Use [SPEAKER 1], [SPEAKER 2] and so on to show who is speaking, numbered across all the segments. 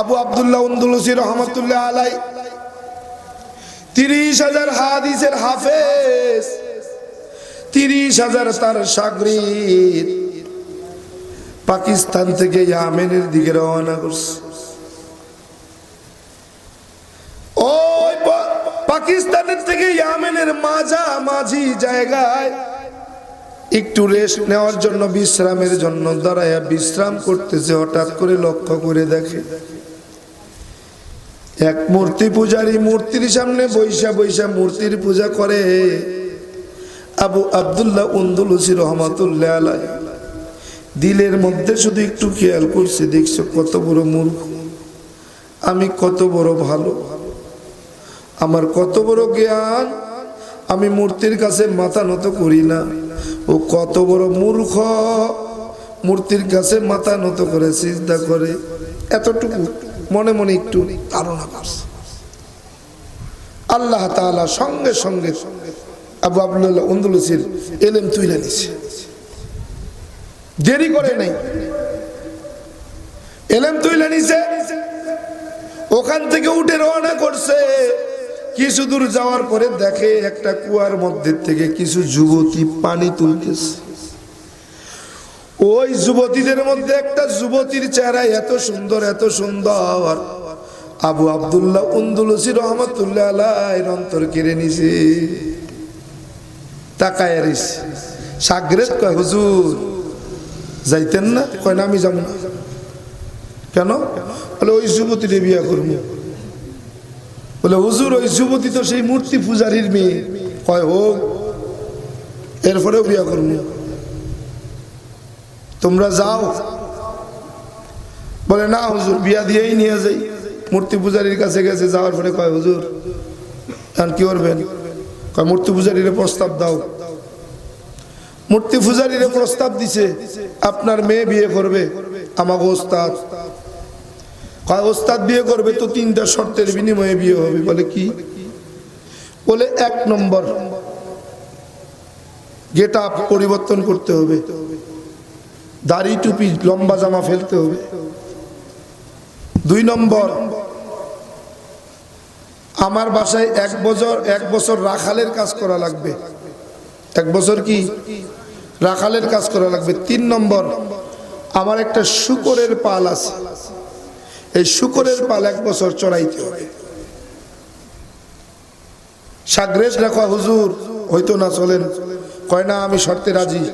[SPEAKER 1] আবু আবদুল্লাহ উন্দুলসি রহমতুল্লাহ আলাই। তিরিশ হাজার হাদিসের হাফেজ। তিরিশ হাজার তার সাগরিদ পাকিস্তান থেকে ইয়ামেনের দিকে রওনা করছে। ওই পাকিস্তানের থেকে ইয়ামেনের মাঝা মাঝি জায়গায় একটু রেস্ট নেওয়ার জন্য বিশ্রামের জন্য দাঁড়ায় বিশ্রাম করতেছে, হঠাৎ করে লক্ষ্য করে দেখে। এক মূর্তি পূজারী মূর্তির সামনে বৈশা বৈশা মূর্তির পূজা করে। আবু আবদুল্লাহ উন্দুলসি রহমতুল্লাহ আলাই দিলের মধ্যে শুধু একটু খেয়াল করছে, দেখছ কত বড় মূর্খ। আমি কত বড় ভালো। আমার কত বড় জ্ঞান। আমি মূর্তির কাছে মাথা নত করি না। ও কত বড় মূর্খ। মূর্তির কাছে মাথা নত করে চিন্তা করে। এতটুকু। মনে মনে একটু ধারণা করছে আল্লাহ তাআলা সঙ্গে সঙ্গে আবু আবদুল্লাহ উন্দুলসির এলেম তুইলে নিছে দেরি করে নাই। এলেম তুইলে নিছে ওখান থেকে উঠে রওনা করছে। কিছু দূর যাওয়ার পরে দেখে একটা কুয়ার মধ্যে থেকে কিছু যুবতী পানি তুলতেছে। ওই যুবতীদের মধ্যে একটা যুবতীর চেহারা এত সুন্দর এত সুন্দর। আবু আবদুল্লাহ উন্দুলসি রহমতুল্লাহ আলাইর অন্তর কেড়ে নিছে। তাকায় আরিস সাগরেত কয়, হুজুর, যাইতেন না? কয়, না, আমি যাব না। কেন? বলে, ওই যুবতীরে বিয়া করব। বলে, হুজুর, ওই যুবতী তো সেই মূর্তি পূজারীর মেয়ে। কয়, হোক, এরপরেও বিয়া করব। তোমরা যাও। বলে, না, হুজুর, বিয়া দিয়েই নিয়ে যাই। মূর্তি পূজারীর কাছে গেছে, যাওয়ার পরে কয়, হুজুর, এখন কি করবেন? কয়, মূর্তি পূজারীর প্রস্তাব দাও। মূর্তি পূজারীর প্রস্তাব দিছে, আপনার মেয়ে বিয়ে করবে আমাকে ওস্তাদ। কয়, ওস্তাদ বিয়ে করবে তো তিনটা শর্তের বিনিময়ে বিয়ে হবে। বলে, কি? বলে, এক নম্বর গেট আপ পরিবর্তন করতে হবে। দাড়ি টুপি লম্বা জামা ফেলতে হবে। দুই নম্বর, আমার বাসায় এক বছর এক বছর রাখালের কাজ করা লাগবে। এক বছর কি? রাখালের কাজ করা লাগবে। তিন নম্বর, আমার একটা শুকরের পাল আছে। এই শুকরের পাল এক বছর চড়াইতে হবে। সাগরেশ রাখা হুজুর, হয়তো না চলেন। কয় না, আমি শর্তে রাজি।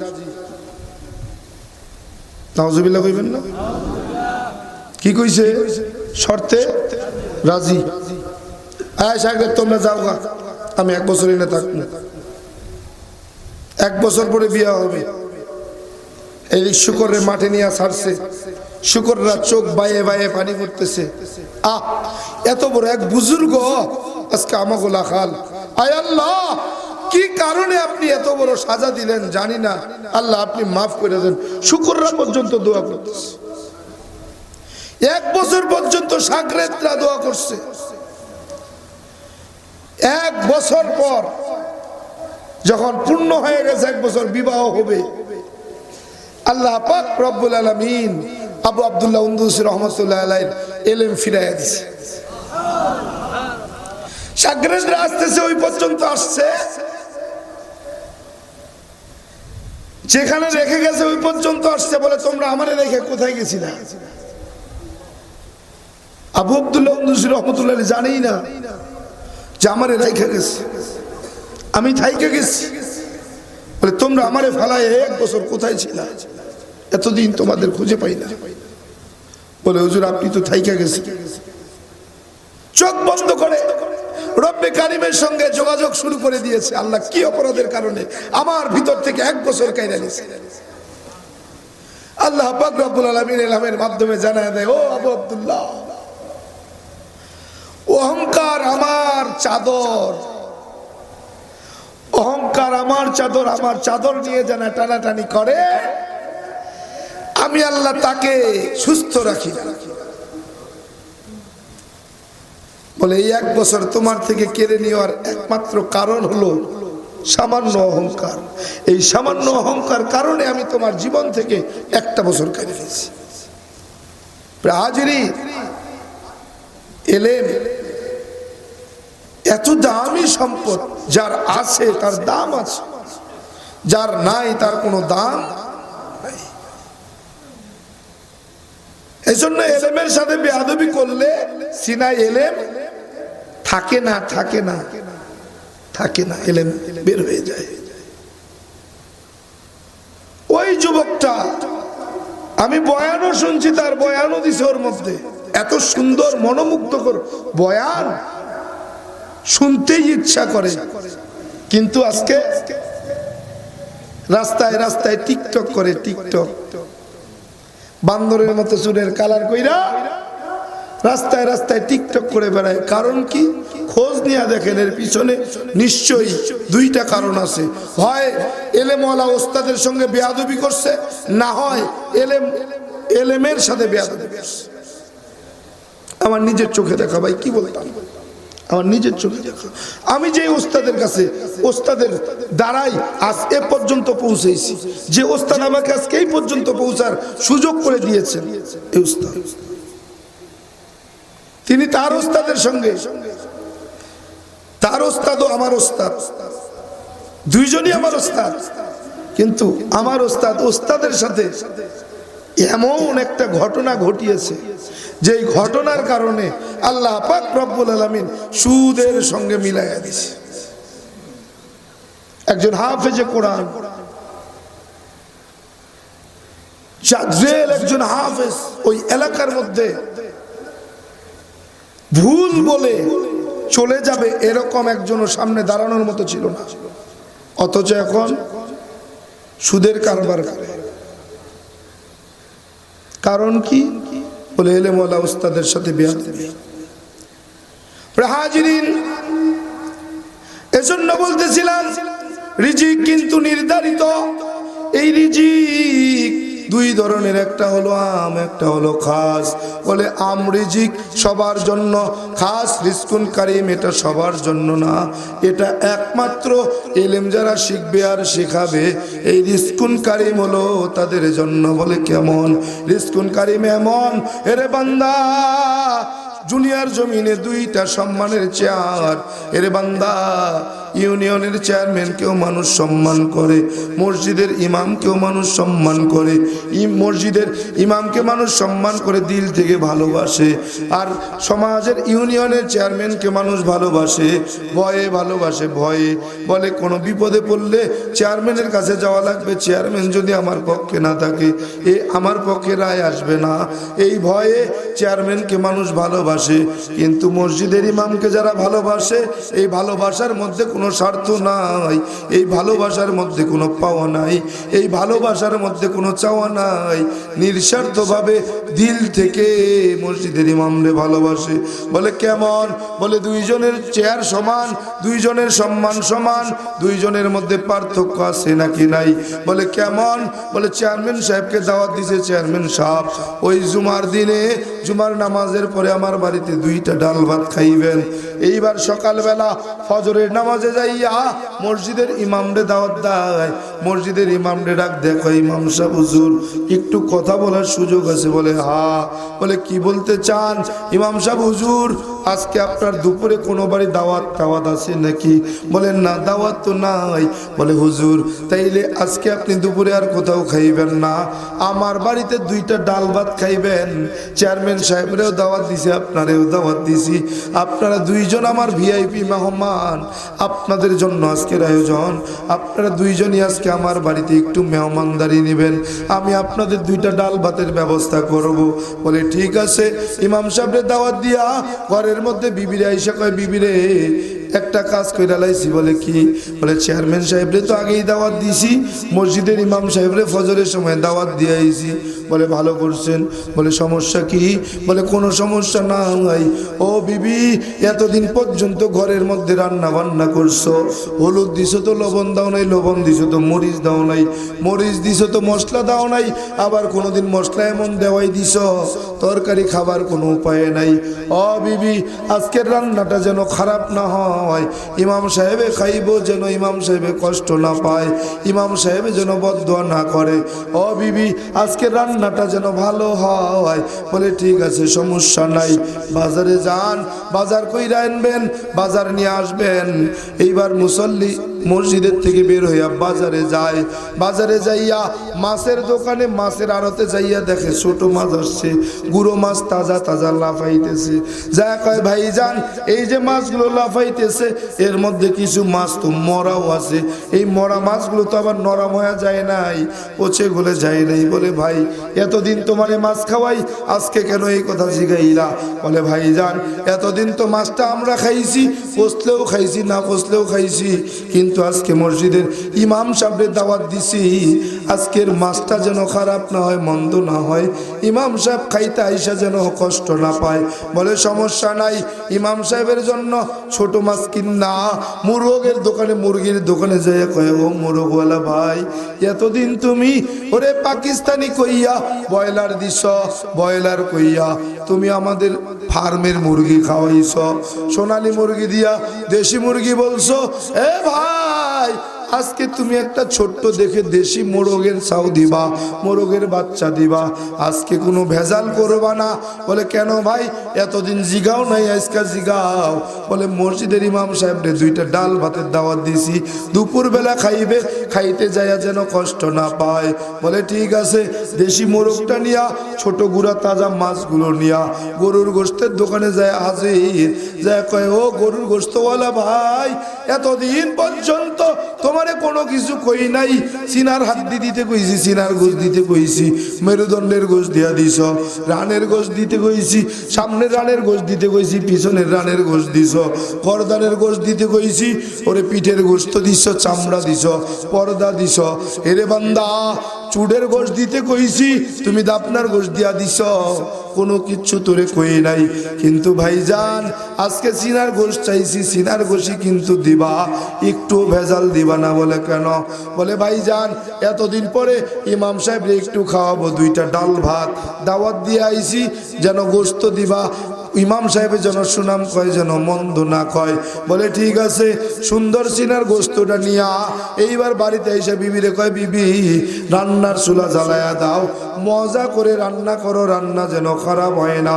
[SPEAKER 1] নাউজুবিল্লাহ কইবেন না? কি কইছে? শর্তে? রাজি। আয় সাগরের তোমরা যাও গা। আমি এক বছর এনে থাকব। এক বছর পরে বিয়া হবে। এই শুকরের মাঠে নিয়ে ছাড়ছে। শুকররা চোখ বাইয়ে বাইয়ে পানি করতেছে। আহ, এত বড় এক বুজুর্গ। আজকে আমাকে লাখাল। আয় আল্লাহ! কি কারণে আপনি এত বড় সাজা দিলেন জানি না। আল্লাহ, আপনি মাফ করে দেন। শুকররা পর্যন্ত দোয়া করতেছে। এক বছর পর্যন্ত সাগরেতরা দোয়া করছে। এক বছর পর যখন পূর্ণ হয়ে গেছে, এক বছর বিবাহ হবে। আল্লাহ পাক রব্বুল আলমিন আবু আবদুল্লাহ উন্দুস রহমতুল্লাহ এলেম ফিরাইয়া দিছে। সাগরেজরা আসতেছে, ওই পর্যন্ত আসছে। যেখানে রেখে গেছে ওই পর্যন্ত আসছে বলে তোমরা আমারে রেখে কোথায় গেছিলা? আবু আবদুল্লাহ রহমতুল্লাহ জানেই না যে আমারে রেখে গেছে। আমি থাইকে গেছি। বলে, তোমরা আমারে ফালায় এক বছর কোথায় ছিলা? এতদিন তোমাদের খুঁজে পাই না। বলে, হুজুর, আপনি তো থাইকা গেছেন। চোখ বন্ধ করে রব্বে কারিমের সঙ্গে যোগাযোগ শুরু করে দিয়েছে। আল্লাহ কি অপরাধের কারণে আমার ভিতর থেকে এক বছর কাইরা নিছে আল্লাহ রব্বুল আলামিন এলামের মাধ্যমে জানায় দেয়, ও আবু আব্দুল্লাহ, অহংকার আমার চাদর, অহংকার আমার চাদর আমার চাদর নিয়ে যেন টানাটানি করে, আমি আল্লাহ তাকে সুস্থ রাখি না। বলে, এই এক বছর তোমার থেকে কেড়ে নেওয়ার একমাত্র কারণ হলো সামান্য অহংকার। এই সামান্য অহংকার কারণে আমি তোমার জীবন থেকে একটা বছর কেড়ে নিয়েছি। হাজিরি এলেম এত দামি সম্পদ যার আছে, তার দাম আছে, যার নাই, তার কোনো দাম এই জন্য এলেমের সাথে বেয়াদবি করলে, সিনাই এলেম থাকে না থাকে না থাকে না এলেম বের হয়ে যায়। ওই যুবকটা, আমি বয়ানও শুনছি তার বয়ানও দিছে ওর মধ্যে। এত সুন্দর, মনোমুগ্ধকর বয়ান শুনতেই ইচ্ছা করে। কিন্তু আজকে রাস্তায় রাস্তায় টিকটক করে, টিকটক। বান্দরের মতো চুরের কালার কইরা রাস্তায় রাস্তায় টিকটক করে বেড়ায়। কারণ কি? খোঁজ নিয়ে দেখেন, এর পিছনে নিশ্চয়ই দুইটা কারণ আছে। হয় এলেমওয়ালা ওস্তাদের সঙ্গে বেয়াদবি করছে, না হয় এলেম, এলেমের সাথে বেয়াদবি করছে। আমার নিজের চোখে দেখা, ভাই, কি বলতাম? আমার নিজের চোখে দেখা। আমি যে ওস্তাদের কাছে, ওস্তাদের দ্বারাই আজ এ পর্যন্ত পৌঁছেছি। যে ওস্তাদ আমাকে আজকে এই পর্যন্ত পৌঁছার সুযোগ করে দিয়েছেন, এই ওস্তাদ। তিনি তার ওস্তাদের সঙ্গে। তার ওস্তাদও আমার ওস্তাদ। দুইজনই আমার ওস্তাদ। কিন্তু আমার ওস্তাদ ওস্তাদের সাথে এমন একটা ঘটনা ঘটিয়েছে যে ঘটনার কারণে আল্লাহ পাক রব্বুল আলমিন সুদের সঙ্গে মিলাইয়া দিছে। একজন হাফেজে কোরআন একজন হাফেজ ওই এলাকার মধ্যে ভুল বলে চলে যাবে এরকম একজনও সামনে দাঁড়ানোর মতো ছিল না। অথচ এখন সুদের কারবার করে। কারণ কি? বলে এলে মোলা উস্তাদের সাথে হাজিরিন, এজন্য বলতেছিলাম, রিজিক কিন্তু নির্ধারিত। এই রিজিক দুই ধরনের, একটা হলো আম, একটা হলো খাস। বলে আম রিজিক সবার জন্য, খাস রিস্কুন কারিম এটা সবার জন্য না। এটা একমাত্র এলেম যারা শিখবে আর শেখাবে, এই রিস্কুন কারিম হলো তাদের জন্য। বলে কেমন? রিস্কুন কারিম এমন, এরে বান্দা, জুনিয়র জমিনে দুইটা সম্মানের চেয়ার। এর বান্দা ইউনিয়নের চেয়ারম্যানকেও মানুষ সম্মান করে, মসজিদের ইমামকেও মানুষ সম্মান করে মসজিদের ইমামকে মানুষ সম্মান করে দিল থেকে ভালোবাসে, আর সমাজের ইউনিয়নের চেয়ারম্যানকে মানুষ ভালোবাসে, ভয়ে ভালোবাসে, ভয়ে বলে, কোনো বিপদে পড়লে চেয়ারম্যানের কাছে যাওয়া লাগবে, চেয়ারম্যান যদি আমার পক্ষে না থাকে, এ আমার পক্ষে রায় আসবে না। এই ভয়ে চেয়ারম্যানকে মানুষ ভালোবাসে, কিন্তু মসজিদের ইমামকে যারা ভালোবাসে, এই ভালোবাসার মধ্যে কোনো স্বার্থ নাই। এই ভালোবাসার মধ্যে কোনো পাওয়া নাই। এই ভালোবাসার মধ্যে কোনো চাওয়া নাই। নিঃস্বার্থভাবে দিল থেকে মসজিদের ইমামরে ভালোবাসে। বলে, কেমন? বলে, দুইজনের চেয়ার সমান, দুইজনের সম্মান সমান, দুইজনের মধ্যে পার্থক্য আছে নাকি নাই? বলে, কেমন? বলে, চেয়ারম্যান সাহেবকে দাওয়াত দিছে চেয়ারম্যান সাহেব। ওই জুমার দিনে, জুমার নামাজের পরে আমার বাড়িতে দুইটা ডাল ভাত খাইবেন। এইবার সকালবেলা ফজরের নামাজে যাইয়া মসজিদের ইমামরে দাওয়াত দেয়। মসজিদের ইমামরে ডাক দেখো ইমাম সাহেব, হুজুর, একটু কথা বলার সুযোগ আছে। বলে, হা। বলে, কি বলতে চান? ইমাম সাহেব, হুজুর আজকে আপনার দুপুরে কোনো বাড়ি দাওয়াত টাওয়াত আছে নাকি? বলেন, না, দাওয়াত তো নাই। বলে, হুজুর, তাইলে আজকে আপনি দুপুরে আর কোথাও খাইবেন না। আমার বাড়িতে দুইটা ডাল ভাত খাইবেন। চেয়ারম্যান সাহেবরেও দাওয়াত দিছি, আপনারেও দাওয়াত দিছি। আপনারা দুইজন আমার ভিআইপি মেহমান। আপনাদের জন্য আজকের আয়োজন। আপনারা দুইজনই আজকে আমার বাড়িতে একটু মেহমানদারি নেবেন। আমি আপনাদের দুইটা ডাল ভাতের ব্যবস্থা করব। বলে, ঠিক আছে, ইমাম সাহেবের দাওয়াত দিয়া ঘরের মধ্যে বিবিরে এসে কয় বিবিরে একটা কাজ কইরা লাইছি, বলে কি? বলে, চেয়ারম্যান সাহেবরে তো আগেই দাওয়াত দিছি, মসজিদের ইমাম সাহেবরে ফজরের সময় দাওয়াত দিয়ে আইছি। বলে, ভালো করছেন। বলে, সমস্যা কি? বলে, কোনো সমস্যা না হয় ও বিবি, এতদিন পর্যন্ত ঘরের মধ্যে রান্না বান্না করছ। হলুদ দিছো তো লবণ দাও নাই, লবণ দিছো তো মরিচ দাও নাই, মরিচ দিছো তো মশলা দাও নাই, আবার কোনোদিন মশলা এমন দেওয়াই দিছ। তরকারি খাবার কোনো উপায় নাই। ও বিবি, আজকের রান্নাটা যেন খারাপ না হয়। হয়। ইমাম সাহেবে খাইব যেন ইমাম সাহেবে কষ্ট না পায়। ইমাম সাহেবে যেন বদয়া না করে। ও বিবি, আজকে রান্নাটা যেন ভালো হয়। বলে, ঠিক আছে, সমস্যা নাই। বাজারে যান, বাজার কইরা আনবেন, বাজার নিয়ে আসবেন। এইবার মুসল্লি মসজিদের থেকে বের হইয়া বাজারে যায়। বাজারে যাইয়া মাছের দোকানে মাছের আড়তে যাইয়া দেখে, ছোট মাছ আসছে, গুঁড়ো মাছ তাজা তাজা লাফাইতেছে। যা কয় ভাই যান এই যে মাছগুলো লাফাইতেছে এর মধ্যে কিছু মাছ তো মরাও আছে। এই মরা মাছগুলো তো আবার নরম হয়ে যায় নাই, পচে গলে যায় নাই। বলে, ভাই, এতদিন তোমার এই মাছ খাওয়াই, আজকে কেন এই কথা জিগাইলা? বলে, ভাই যান এতদিন তো মাছটা আমরা খাইছি, পচলেও খাইছি, না পচলেও খাইছি। কিন্তু আজকে মসজিদের ইমাম সাহেবের দাওয়াত দিছি, আজকের মাছটা যেন খারাপ না হয়, মন্দ না হয়। ইমাম সাহেব খাইতে আইসা যেন কষ্ট না পায়। বলে, সমস্যা নাই, ইমাম সাহেবের জন্য ছোট মাছ কিনা মুরগের দোকানে, মুরগির দোকানে যাইয়া কয়ে, ও মুরগওয়ালা ভাই, এতদিন তুমি ওরে পাকিস্তানি কইয়া, ব্রয়লার দিস ব্রয়লার কইয়া তুমি আমাদের ফার্মের মুরগি খাওয়াইছ। সোনালি মুরগি দিয়া দেশি মুরগি বলছো, এ ভাই, আজকে তুমি একটা ছোট্ট দেখে দেশি মোরগের চাউ দিবা, মোরগের বাচ্চা দিবা। আজকে কোনো ভেজাল করবা না। বলে, কেন ভাই? এতদিন জিগাও নাই, আজকা জিগাও। বলে, মসজিদের ইমাম সাহেবরে দুইটা ডাল ভাতের দাওয়াত দিছি। দুপুরবেলা খাইবে, খাইতে যাইয়া যেন কষ্ট না পায়। বলে, ঠিক আছে, দেশি মোরগটা নিয়া, ছোট গুড়া তাজা মাছগুলো নিয়া গরুর গোস্তের দোকানে যায় হাজির। যায় কয়, ও গরুর গোস্তওয়ালা ভাই, এতদিন পর্যন্ত তোমারে কোনো কিছু কই নাই। সিনার হাড্ডি দিতে কইছি, সিনার গোস দিতে কইছি। মেরুদণ্ডের গোস দিয়া দিছ, রানের গোস দিতে কইছি, সামনের রানের গোস দিতে কইছি, পিছনের রানের গোস দিছ করদানের গোস দিতে কইছি। ওরে পিঠের গোস তো দিছ, চামড়া দিছ, পর্দা দিছ। এরে বান্দা চুডের গোস দিতে কইছি, তুমি দাপনার গোস দিয়া দিছ। কোনো কিচ্ছু তোরে কই নাই। কিন্তু ভাইজান, আজকে সিনার গোস চাইছি, সিনার গোসই কিন্তু দিবা। একটু ভেজাল দিবা না বলে কেন? বলে, ভাইজান, এতদিন পরে ইমাম সাহেব একটু খাওয়াবো দুইটা ডাল ভাত। দাওয়াত দিয়ে আইছি, যেন গোস্ত দিবা। ইমাম সাহেবের যেন সুনাম কয়, যেন মন্দ না কয়। বলে, ঠিক আছে, সুন্দর সিনার গোস্তটা নিয়া এইবার বাড়িতে এসে বিবিরে কয়, বিবি, রান্নার চুলা জ্বালায়া দাও। মজা করে রান্না করো, রান্না যেন খারাপ হয় না।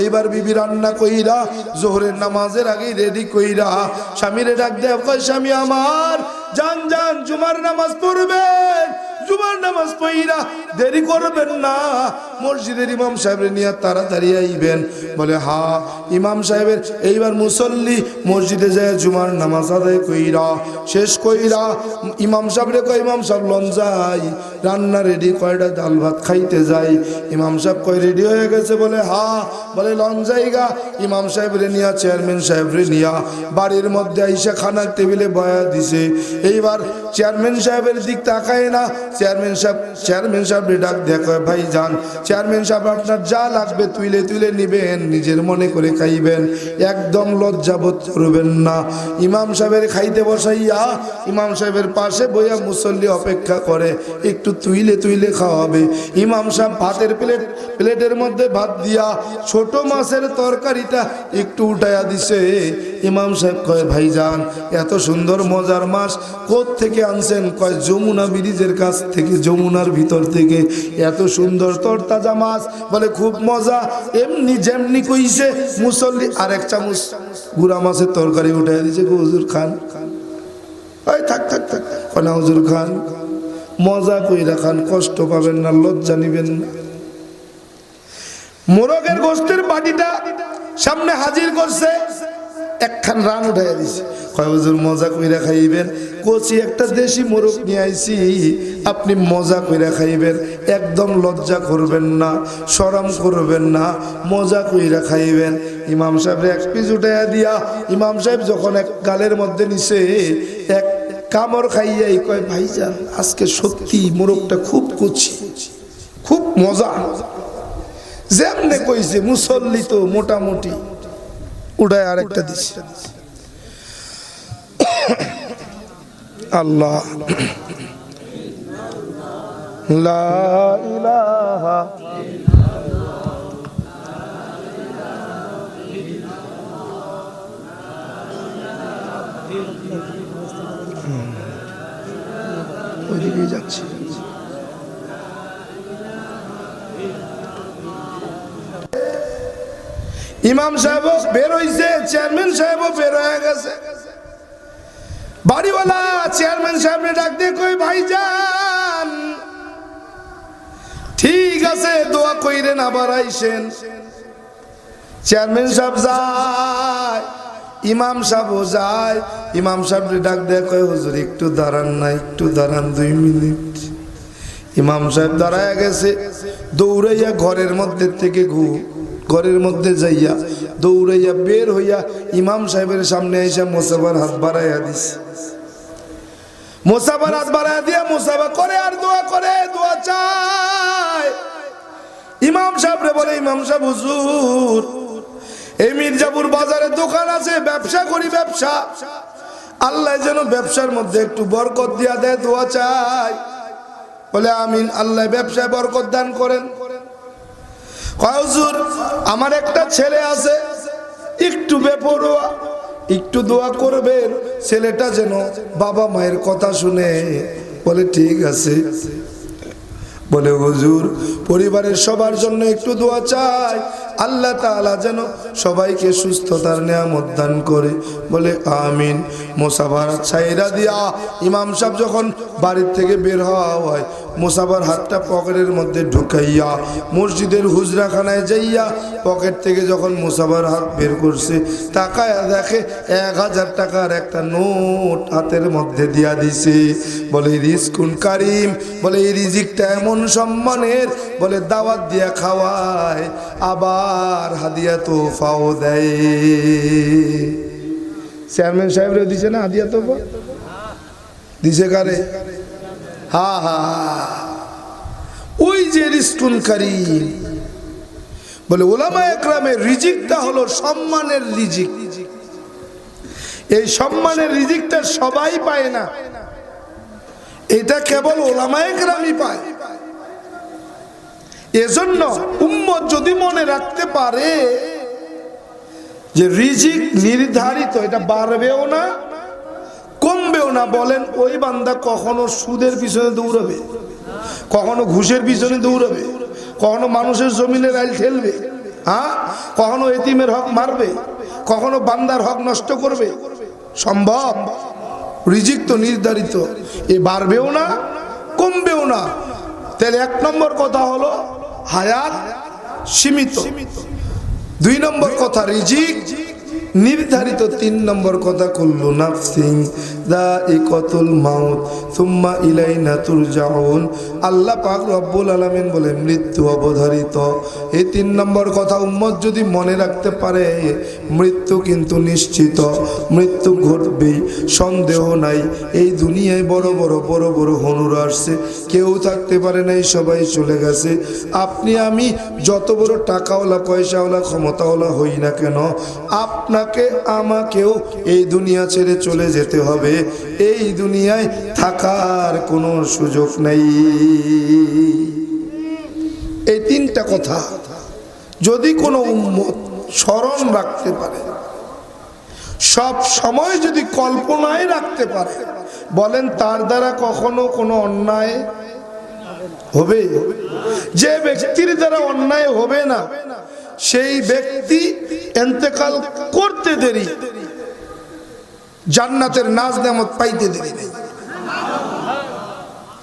[SPEAKER 1] এইবার বিবি রান্না কইরা, জোহরের নামাজের আগে রেডি কইরা স্বামীরে ডাক দেয় কয়, স্বামী আমার, যান যান, জুমার নামাজ পড়বেন, জুমার নামাজ পড়িরা দেরি করবেন না। মসজিদের ইমাম সাহেবের নিয়ে তাড়াতাড়ি আইবেন। বলে, হা, ইমাম সাহেবের এইবার মুসল্লি মসজিদে যায়, জুমার নামাজ আদায় কইরা শেষ কইরা ইমাম সাহেবরে কয়, ইমাম সাহেব, লন যাই। রান্না রেডি কয়টা ডাল ভাত খাইতে যাই? ইমাম সাহেব কয় রেডি হয়ে গেছে। বলে, হা। বলে, লন যাইগা ইমাম সাহেবরে নিয়া, চেয়ারম্যান সাহেবরে নিয়া, বাড়ির মধ্যে আইসা খানার টেবিলে বয়া দিছে। এইবার চেয়ারম্যান সাহেবের দিক তাকায় না। চেয়ারম্যান সাহেব চেয়ারম্যান সাহেব ডাক দেখ ভাই যান চেয়ারম্যান সাহেব, আপনার যা লাগবে তুইলে তুইলে নিবেন, নিজের মনে করে খাইবেন, একদম লজ্জাবোধ করবেন না। ইমাম সাহেবের খাইতে বসাইয়া, ইমাম সাহেবের পাশে বইয়া মুসল্লি অপেক্ষা করে, একটু তুইলে তুইলে খাওয়াবে। ইমাম সাহেব ভাতের প্লেট, প্লেটের মধ্যে ভাত দিয়া, ছোট মাছের তরকারিটা একটু উঠাইয়া দিছে। ইমাম সাহেব কয় ভাই ভাইজান, এত সুন্দর মজার মাছ থেকে আনছেন? কয়, যমুনা ব্রিজের কাছ থেকে, যমুনার ভিতর থেকে। এত সুন্দর তরতাজা মাছ, বলে খুব মজা। এমনি যেমনি কইছে, মুসল্লি আর এক চামচ গুড়া মাছের তরকারি উঠাই দিছে হুজুর খান? ওই থাক থাক থাক। কনা হুজুর খান। মজা কইরা খান, কষ্ট পাবেন না, লজ্জা নিবেন না। মোরগের গোস্তের বাটিটা সামনে হাজির করছে। একখান রান উঠাইয়া দিছে। কয়, হুজুর, মজা কইরা খাইবেন? কচি একটা দেশি মোরগ নিয়ে আইছি, আপনি মজা কইরা খাইবেন। একদম লজ্জা করবেন না শরম করবেন না, মজা কইরা খাইবেন। ইমাম সাহেব এক পিস উঠাইয়া দিয়া, ইমাম সাহেব যখন এক গালের মধ্যে নিছে, এক কামড় খাইয়াই কয়, ভাইজান, আজকে সত্যি মোরগটা খুব কচি, খুব মজা। যেমনে কইছে, মুসল্লি তো মোটামুটি উঠায় আরেকটা দিছে আল্লাহ। লা ইলাহা যাচ্ছি। ইমাম সাহেব বের হইছে, চেয়ারম্যান সাহেব বের হয়ে গেছে। বাড়িওয়ালা চেয়ারম্যান সাহেব ডাক দিয়ে কই ভাইজান ঠিক আছে, দোয়া কইরেন, আবার আইসেন। চেয়ারম্যান সাহেব যায়, ইমাম সাহেবও যায়। ইমাম সাহেব ডাক দেয় কয়, হুজুর, একটু দাঁড়ান না, একটু দাঁড়ান, দুই মিনিট। ইমাম সাহেব দাঁড়ায় গেছে, দৌড়াইয়া ঘরের মধ্যে থেকে ঘু ঘরের মধ্যে যাইয়া দৌড়াইয়া বের হইয়া ইমাম সাহেবের সামনে এসে মোসাবার হাত বাড়াইয়া দিছে। মোসাবার হাত বাড়াইয়া দিয়া মোসাবা করে আর দোয়া করে, দোয়া চায়। ইমাম সাহেব বলে, ইমাম সাহেব, হুজুর, এই মির্জাপুর বাজারে দোকান আছে, ব্যবসা করি, ব্যবসা। আল্লাহ যেন ব্যবসার মধ্যে একটু বরকত দিয়া দেয়, দোয়া চাই বলে, আমিন, আল্লাহ ব্যবসায় বরকত দান করেন। হুজুর, আমার একটা ছেলে আছে, একটু বেপরোয়া, একটু দোয়া করবেন, ছেলেটা যেন বাবা মায়ের কথা শুনে। বলে, ঠিক আছে। বলে, হুজুর, পরিবারের সবার জন্য একটু দোয়া চাই আল্লাহ তাআলা যেন সবাইকে সুস্থতার নিয়ামত দান করে। বলে আমিন। মোসাবার ছাইরা দিয়া ইমাম সাহেব যখন বাড়ির থেকে বের হওয়া হয় মোসাবার হাতটা পকেটের মধ্যে ঢুকাইয়া মসজিদের হুজরাখানায় যাইয়া পকেট থেকে যখন মোসাবার হাত বের করছে, তাকায় দেখে এক হাজার টাকার একটা নোট হাতের মধ্যে দিয়া দিছে। বলে রিস্কুন কারিম। বলে, এই রিজিকটা এমন সম্মানের। বলে, দাওয়াত দিয়া খাওয়ায়। আবার হাদিয়া তো ফাও দেয়। চেয়ারম্যান সাহেবরে দিছে না হাদিয়া তো দিছে কারে? হা হা ওই যে রিস্কুন কারিম। বলে ওলামা একরামের রিজিকটা হলো সম্মানের রিজিক। এই সম্মানের রিজিকটা সবাই পায় না। এটা কেবল ওলামা একরামই পায়। এজন্য উম্মত যদি মনে রাখতে পারে যে রিজিক নির্ধারিত, এটা বাড়বেও না, কমবেও না, বলেন ওই বান্দা কখনো সুদের পিছনে দৌড়াবে, কখনো ঘুষের পিছনে দৌড়াবে, কখনো মানুষের জমিনে রাইল ঠেলবে হ্যাঁ? কখনো এতিমের হক মারবে, কখনো বান্দার হক নষ্ট করবে, সম্ভব? রিজিক তো নির্ধারিত, এ বাড়বেও না, কমবেও না। তাহলে এক নম্বর কথা হলো হায়াত সীমিত। দুই নম্বর কথা রিজিক নির্ধারিত। তিন নম্বর কথা করল নাফসিং আল্লাহ পাক আলামিন বলে, মৃত্যু অবধারিত। এই তিন নম্বর কথা উম্মত যদি মনে রাখতে পারে, মৃত্যু কিন্তু নিশ্চিত, মৃত্যু ঘটবেই, সন্দেহ নাই। এই দুনিয়ায় বড় বড় বড় বড় হনুর আসছে, কেউ থাকতে পারে নাই সবাই চলে গেছে। আপনি, আমি যত বড় টাকাওয়ালা, পয়সাওয়ালা, ক্ষমতাওয়ালা হই না কেন, আপনাকে, আমাকেও এই দুনিয়া ছেড়ে চলে যেতে হবে। এই দুনিয়ায় থাকার কোনো সুযোগ নেই। এই তিনটা কথা যদি কোনো উম্মত স্মরণ রাখতে পারে, সব সময় যদি কল্পনায় রাখতে পারে, বলেন তার দ্বারা কখনো কোনো অন্যায় হবে? যে ব্যক্তির দ্বারা অন্যায় হবে না, সেই ব্যক্তি এন্তেকাল করতে দেরি। জান্নাতের নাজ নামত পাইতে দেবে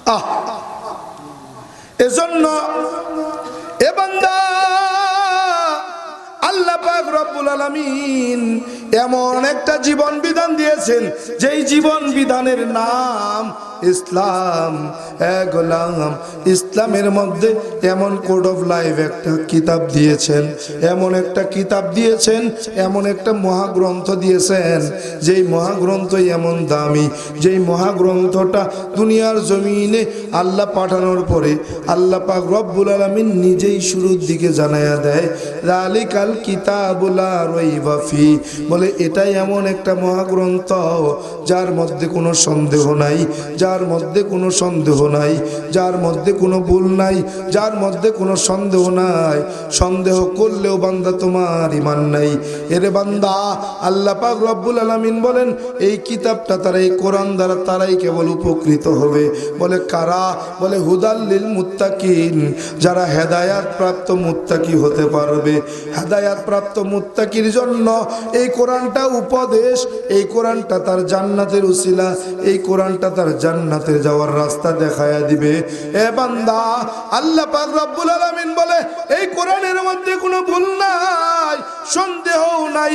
[SPEAKER 1] আহ। এজন্য এ আল্লাহ এমন একটা জীবন বিধান দিয়েছেন, যেই জীবন বিধানের নাম ইসলাম গোলাম। ইসলামের মধ্যে এমন কোড অফ লাইফ একটা কিতাব দিয়েছেন, এমন একটা কিতাব দিয়েছেন, এমন একটা মহাগ্রন্থ দিয়েছেন, যেই মহাগ্রন্থই এমন দামি, যেই মহাগ্রন্থটা দুনিয়ার জমিনে আল্লাহ পাঠানোর পরে আল্লাহ পাক রব্বুল আলমিন নিজেই শুরুর দিকে জানাইয়া দেয়, রালিকাল কিতাবুলা রইবাফি বলে, এটাই এমন একটা মহাগ্রন্থ, যার মধ্যে কোনো সন্দেহ নাই যার যার মধ্যে কোনো সন্দেহ নাই, যার মধ্যে কোনো ভুল নাই, যার মধ্যে কোনো সন্দেহ নাই। সন্দেহ করলেও বান্দা তোমার ইমান নাই। এরে বান্দা, আল্লাহ পাক রব্বুল আলামিন বলেন, এই কিতাবটা তারা, এই কোরআন দ্বারা তারাই কেবল উপকৃত হবে। বলে কারা? বলে হুদাল্লিল মুত্তাকিন, যারা হেদায়াত প্রাপ্ত মুত্তাকি হতে পারবে। হেদায়াত প্রাপ্ত মুত্তাকির জন্য এই কোরআনটা উপদেশ, এই কোরআনটা তার জান্নাতের উসিলা, এই কোরআনটা তার জান্নাতের যাওয়ার রাস্তা দেখায়া দিবে। এ বান্দা, আল্লাহ পাক রব্বুল আলামিন বলে, এই কোরআনের মধ্যে কোনো ভুল নাই, সন্দেহও নাই।